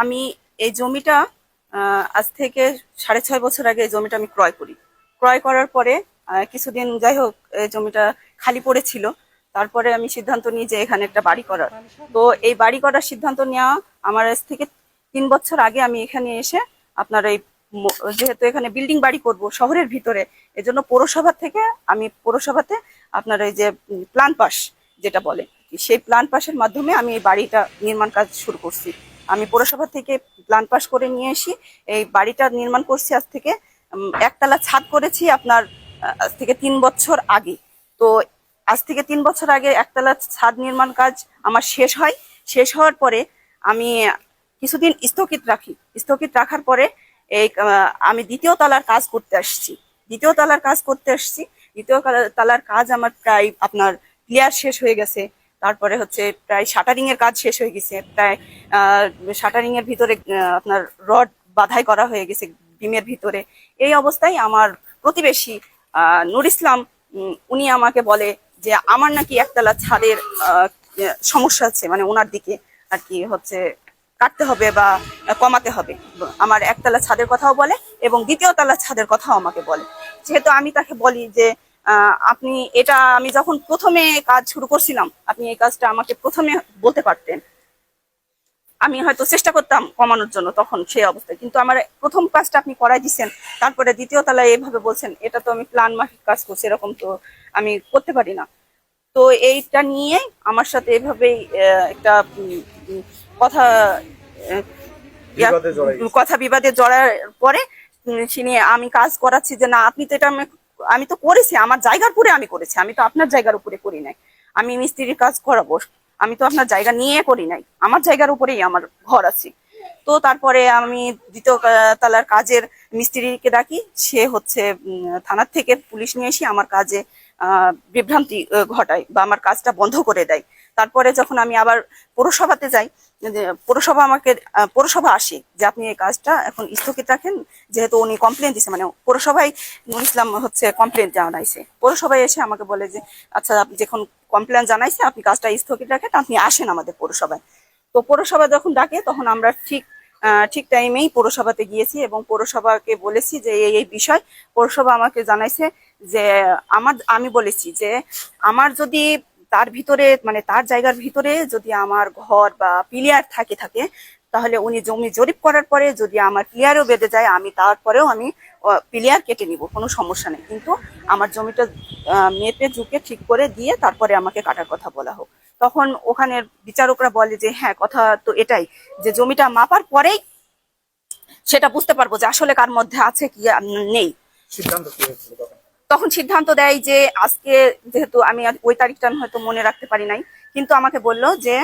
আমি এই জমিটা আজ থেকে সাড়ে ছয় বছর আগে এই জমিটা আমি ক্রয় করি। ক্রয় করার পরে কিছুদিন যাই হোক জমিটা খালি পড়েছিল। তারপরে আমি সিদ্ধান্ত নিই যে এখানে একটা বাড়ি করার। তো এই বাড়ি করার সিদ্ধান্ত নেওয়া আমার আজ থেকে তিন বছর আগে আমি এখানে এসে আপনার এই যেহেতু এখানে বিল্ডিং বাড়ি করব শহরের ভিতরে, এজন্য পৌরসভা থেকে আমি পৌরসভাতে আপনার এই যে প্ল্যান পাস যেটা বলে, সেই প্ল্যান পাসের মাধ্যমে আমি এই বাড়িটা নির্মাণ কাজ শুরু করছি। আমি পৌরসভা থেকে প্ল্যান পাস করে নিয়ে এসি। এই বাড়িটা নির্মাণ করছি আজ থেকে একতলা ছাদ করেছি আপনার আজ থেকে তিন বছর আগে। তো আজ থেকে তিন বছর আগে একতলা ছাদ নির্মাণ কাজ আমার শেষ হয়। শেষ হওয়ার পরে আমি কিছুদিন স্থগিত রাখি। স্থগিত রাখার পরে এই আমি দ্বিতীয় তলার কাজ করতে আসছি। দ্বিতীয় তলার কাজ করতে আসছি। দ্বিতীয় তলার কাজ আমার প্রায় আপনার ক্লিয়ার শেষ হয়ে গেছে। তারপরে হচ্ছে প্রায় শাটারিং এর কাজ শেষ হয়ে গেছে। প্রায় শাটারিং এর ভিতরে আপনার রড বাধাই করা হয়ে গেছে বিমের ভিতরে। এই অবস্থায় আমার প্রতিবেশী নুর ইসলাম উনি আমাকে বলে যে আমার নাকি একতলা ছাদের সমস্যা আছে মানে ওনার দিকে আর কি হচ্ছে কাটতে হবে বা কমাতে হবে। আমার একতলা ছাদের কথাও বলে এবং দ্বিতীয় তলা ছাদের কথাও আমাকে বলে। যেহেতু আমি তাকে বলি যে আপনি এটা আমি যখন প্রথমে কাজ শুরু করছিলাম আপনি এই কাজটা আমাকে প্রথমে বলতে পারতেন আমি হয়তো চেষ্টা করতাম কমানোর জন্য তখন সেই অবস্থায় কিন্তু আমার প্রথম কাজটা আপনি করাই দিচ্ছেন তারপরে দ্বিতীয় তলায় এভাবে বলছেন এটা তো আমি প্ল্যান মাফিক কাজ করছি এরকম তো আমি করতে পারি না তো এইটা নিয়ে আমার সাথে এভাবেই একটা কথা। কথা বিবাদে জড়ার পরে উম, তিনি আমি কাজ করাচ্ছি যে না আপনি তো এটা আমি তো করেছি, আমার জায়গার উপরে আমি করেছি, আমি তো আপনার জায়গার উপরে করি নাই। আমি মিস্ত্রির কাজ করাবো, আমি তো আপনার জায়গা নিয়ে করি নাই, আমার জায়গার উপরেই আমার ঘর আছে। তো তারপরে আমি দ্বিতীয় তালার কাজের মিস্ত্রিকে ডাকি, সে হচ্ছে থানার থেকে পুলিশ নিয়ে এসে আমার কাজে বিভ্রান্তি ঘটায় বা আমার কাজটা বন্ধ করে দেয়। তারপরে যখন আমি আবার পৌরসভাতে যাই পৌরসভা আমাকে পৌরসভা আসে যে আপনি এই কাজটা এখন স্থগিত রাখেন, যেহেতু উনি কমপ্লেন দিছে মানে পৌরসভায় নুর ইসলাম হচ্ছে কমপ্লেন জানাইছে। পৌরসভায় এসে আমাকে বলে যে আচ্ছা আপনি যখন কমপ্লেন জানাইছে, আপনি কাজটা স্থগিত রাখেন, আপনি আসেন আমাদের পৌরসভায়। তো পৌরসভা যখন ডাকে, তখন আমরা ঠিক ঠিক টাইমেই পৌরসভাতে গিয়েছি এবং পৌরসভাকে বলেছি যে এই এই বিষয়, পৌরসভা আমাকে জানাইছে যে আমার, আমি বলেছি যে আমার যদি তার ভিতরে মানে তার জায়গার ভিতরে যদি আমার ঘর বা পিলিয়ার থাকে থাকে, তাহলে উনি জমি জরিপ করার পরে যদি আমার প্লেয়ারও বেঁধে যায়, আমি তারপরেও আমি পিলিয়ার কেটে নিব, কোনো সমস্যা নেই। কিন্তু আমার জমিটা মেপে, ঝুঁকে, ঠিক করে দিয়ে তারপরে আমাকে কাটার কথা বলা হোক। তখন ওখানের বিচারকরা বলে যে হ্যাঁ কথা তো এটাই যে জমিটা মাপার পরেই সেটা বুঝতে পারব যে আসলে কার মধ্যে আছে কি নেই। সিদ্ধান্ত তখন সিদ্ধান্ত দেয় যে আজকে যেহেতু আমি ওই তারিখটা আমি হয়তো মনে রাখতে পারি নাই, কিন্তু আমাকে বলল যে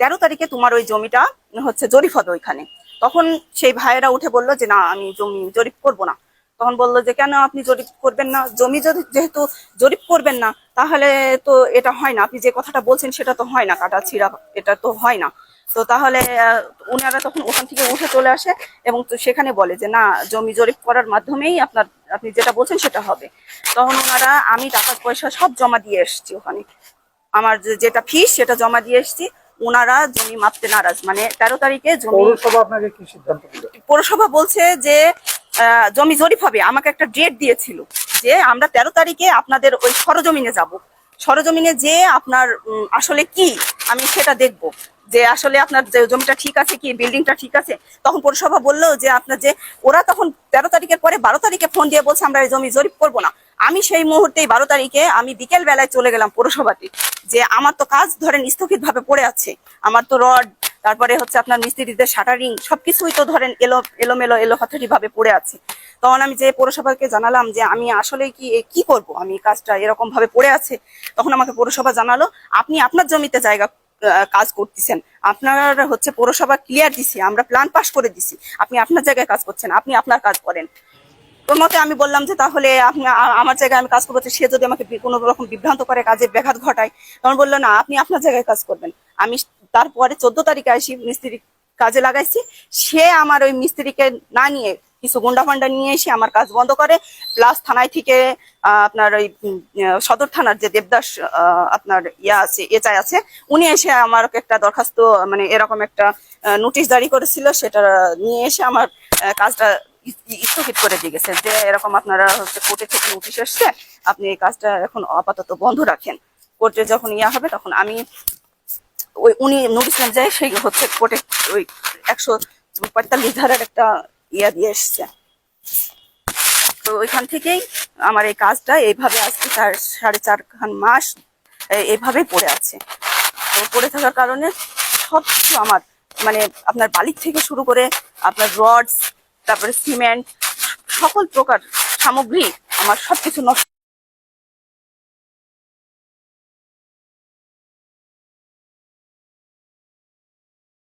তেরো তারিখে তোমার ওই জমিটা হচ্ছে জরিপ হবে ওইখানে। তখন সেই ভাইয়েরা উঠে বলল যে, না, আমি জমি জরিপ করব না। তখন বলল যে, কেন আপনি জরিপ করবেন না? জমি যদি যেহেতু জরিপ করবেন না, তাহলে তো এটা হয় না। আপনি যে কথাটা বলছেন সেটা তো হয় না, কাটা ছিঁড়া, এটা তো হয় না। তো তাহলে ওনারা তখন ওখান থেকে উঠে চলে আসে এবং তো সেখানে বলে যে না জমি জরিপ করার মাধ্যমেই আপনার আপনি যেটা বলছেন সেটা হবে। তখন ওনারা আমি টাকা পয়সা সব জমা দিয়ে এসেছি ওখানে। আমার যে- যেটা ফিস সেটা জমা দিয়ে এসেছি। ওনারা জমি মাপতে নারাজ। মানে তেরো তারিখে জমি পৌরসভা আপনাকে কি সিদ্ধান্ত দিল? পৌরসভা বলছে যে আহ, জমি জরিপ হবে। আমাকে একটা ডেট দিয়েছিল যে আমরা তেরো তারিখে আপনাদের ওই সরজমিনে যাব। সরজমিনে যে আপনার আসলে কি, আমি সেটা দেখব। যে আসলে আপনার যে জমিটা ঠিক আছে কি, বিল্ডিংটা ঠিক আছে? তখন পৌরসভা বলল যে আপনার যে, ওরা তখন তেরো তারিখের পরে বারো তারিখে ফোন দিয়ে বলছে, আমরা এই জমি জরিপ করব না। আমি সেই মুহূর্তেই বারো তারিখে আমি বিকেল বেলায় চলে গেলাম পৌরসভাতে। যে আমার তো কাজ ধরেন স্থগিত ভাবে পড়ে আছে। আমার তো রড তারপরে হচ্ছে আপনার মিস্ত্রিদের শাটারিং, সবকিছুই তো ধরেন এলো, এলোমেলো এলো হঠাৎ ভাবে পড়ে আছে। তখন আমি যে পৌরসভাকে জানালাম যে আমি আসলে কি কি করব? আমি কাজটা এরকম ভাবে পড়ে আছে? তখন আমাকে পৌরসভা জানালো, আপনি আপনার জমিতে জায়গা কাজ করতেছেন। আপনার হচ্ছে পৌরসভা ক্লিয়ার দিছি, আমরা প্ল্যান পাস করে দিছি। আপনি আপনার জায়গায় কাজ করছেন, আপনি আপনার কাজ করেন। তোর মতে আমি বললাম যে, তাহলে আপনি আমার জায়গায় আমি কাজ করব। সে যদি আমাকে কোনো রকম বিভ্রান্ত করে কাজে ব্যাঘাত ঘটায়, তখন বলল, না, আপনি আপনার জায়গায় কাজ করবেন। আমি তারপরে চোদ্দ তারিখে আসি মিস্ত্রি কাজে লাগাইছি। সে আমার ওই মিস্ত্রিকে না নিয়ে কিছু গুন্ডা ফান্ডা নিয়ে এসে আমার কাজ বন্ধ করে। প্লাস থানায় থেকে আপনার ওই সদর থানার যে দেবদাস আপনার ইয়া আছে এচাই আছে, উনি এসে আমার একটা দরখাস্ত মানে এরকম একটা নোটিশ জারি করেছিল। সেটা নিয়ে এসে আমার কাজটা স্থগিত করে দিয়ে গেছে যে এরকম আপনারা হচ্ছে কোর্টে থেকে নোটিশ এসছে, আপনি এই কাজটা এখন আপাতত বন্ধ রাখেন। কোর্টে যখন ইয়া হবে তখন আমি ওই উনি নোটিশ যায়, সেই হচ্ছে কোর্টে ওই একশো পঁয়তাল্লিশ ধারার একটা ইয়া দিয়ে এসছে। তো ওইখান থেকেই আমার এই কাজটা এইভাবে আজকে চার, সাড়ে চারখান মাস এ- এইভাবেই পড়ে আছে। তো পড়ে থাকার কারণে সব কিছু আমার মানে আপনার বালির থেকে শুরু করে আপনার রডস তারপরে সিমেন্ট সকল প্রকার সামগ্রী আমার সব কিছু নষ্ট